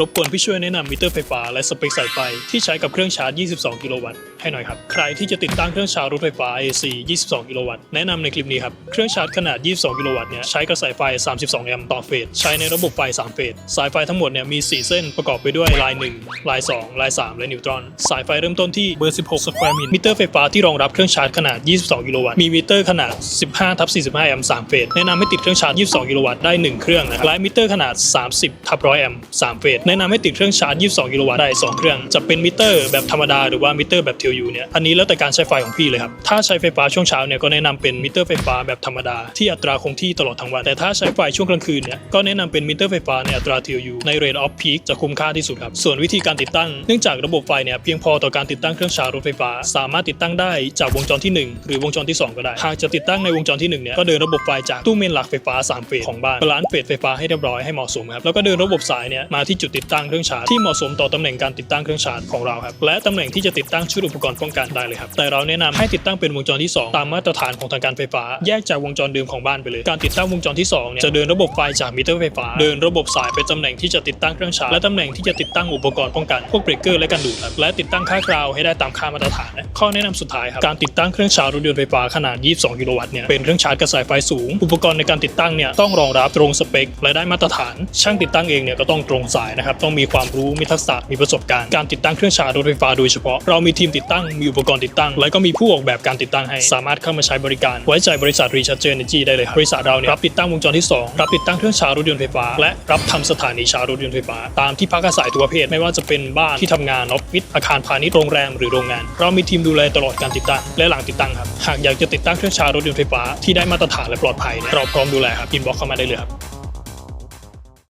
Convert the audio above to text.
รบกวนพี่ช่วยแนะนำมิเตอร์ไฟฟ้าและสเปคสายไฟที่ใช้กับเครื่องชาร์จ 22 กิโลวัตต์ให้หน่อยครับ ใครที่จะติดตั้งเครื่องชาร์จรถไฟฟ้า AC 22 กิโลวัตต์แนะนำในคลิปนี้ครับ เครื่องชาร์จขนาด 22 กิโลวัตต์เนี่ยใช้กระแสไฟ 32 แอมป์ต่อเฟส ใช้ในระบบไฟ 3 เฟส สายไฟทั้งหมดเนี่ยมี 4 เส้นประกอบไปด้วยลาย 1 ลาย 2 ลาย 3 และนิวตรอน สายไฟเริ่มต้นที่เบอร์ 16 สแควร์มิลมิเตอร์ไฟฟ้าที่รองรับเครื่องชาร์จขนาด 22 กิโลวัตต์มีมิเตอร์ขนาด 15ทับ45 แอมป์3เฟสแนะนำให้ติดเครื่องชาร์จ 22 กิโลวัตต์ได้ 1 เครื่องนะครับและมิเตอร์ขนาด 30ทับ100 แอมป์3เฟสแนะนำให้ติดเครื่องชาร์จ 22 กิโลวัตต์ได้ 2 เครื่อง จะเป็นมิเตอร์แบบธรรมดาหรือว่ามิเตอร์แบบเทลยูเนี่ย อันนี้แล้วแต่การใช้ไฟของพี่เลยครับ ถ้าใช้ไฟฟ้าช่วงเช้าเนี่ยก็แนะนำเป็นมิเตอร์ไฟฟ้าแบบธรรมดาที่อัตราคงที่ตลอดทั้งวัน แต่ถ้าใช้ไฟช่วงกลางคืนเนี่ยก็แนะนำเป็นมิเตอร์ไฟฟ้าในอัตราเทลยูในเรทออฟพีคจะคุ้มค่าที่สุดครับ ส่วนวิธีการติดตั้ง เนื่องจากระบบไฟเนี่ยเพียงพอต่อการติดตั้งเครื่องชาร์จรถไฟฟ้า สามารถติดตั้งได้จากวงจรที่ 1 หรือวงจรที่ 2 ก็ได้ หากจะติดตั้งในวงจรที่1เนี่ยก็เดินระบบไฟจากตู้เมนหลักไฟฟ้า3เฟสของบ้านบาลานซ์เฟสไฟฟ้าให้เรียบร้อยให้เหมาะสมครับแล้วก็เดินระบบสายเนี่ยมาที่จุดติดตั้งเครื่องชาร์จที่เหมาะสมต่อตำแหน่งการติดตั้งเครื่องชาร์จของเราครับและตำแหน่งที่จะติดตั้งชุดอุปกรณ์ป้องกันได้เลยครับแต่เราแนะนำให้ติดตั้งเป็นวงจรที่ 2 ตามมาตรฐานของทางการไฟฟ้า แยกจากวงจรเดิมของบ้านไปเลย การติดตั้งวงจรที่2เนี่ยจะเดินระบบไฟจากมิเตอร์ไฟฟ้า เดินระบบสายไปตำแหน่งที่จะติดตั้งเครื่องชาร์จและตำแหน่งที่จะติดตั้งอุปกรณ์ป้องกันพวกเบรกเกอร์และกันดูดครับและติดตั้งค่ากราวให้ได้ตามค่ามาตรฐานนะข้อแนะนำสุดท้ายครับการติดตั้งเครื่องชาร์จรถยนต์ไฟฟ้าขนาด 22 กิโลวัตต์เนี่ยเป็นเครื่องชาร์จกระแสไฟสูง อุปกรณ์ในการติดตั้งเนี่ยต้องรองรับตรงสเปคและได้มาตรฐาน ช่างติดตั้งเองเนี่ยก็ต้องตรงสายนะครับต้องมีความรู้มีทักษะมีประสบการณ์การติดตั้งเครื่องชาร์จรถไฟฟ้าโดยเฉพาะเรามีทีมติดตั้งมีอุปกรณ์ติดตั้ง และก็มีผู้ออกแบบการติดตั้งให้สามารถเข้ามาใช้บริการ ไว้ใจบริษัทรีชาร์จเอเนจีได้เลยครับบริษัทเราเนี่ยรับติดตั้งวงจรที่ 2 รับติดตั้งเครื่องชาร์จรถยนต์ไฟฟ้า และรับทำสถานีชาร์จรถยนต์ไฟฟ้า ตามที่พักอาศัยทุกประเภทไม่ว่าจะเป็นบ้านที่ทำงานออฟฟิศอาคารพาณิชย์โรงแรมหรือโรงงาน เรามีทีมดูแลตลอดการติดตั้งและหลังติดตั้งครับหากอยากจะติดตั้งเครื่องชาร์จรถยนต์ไฟฟ้าที่ได้มาตรฐานและปลอดภัยเนี่ยเราพร้อมดูแลครับอินบ็อกเข้ามาได้เลยครับ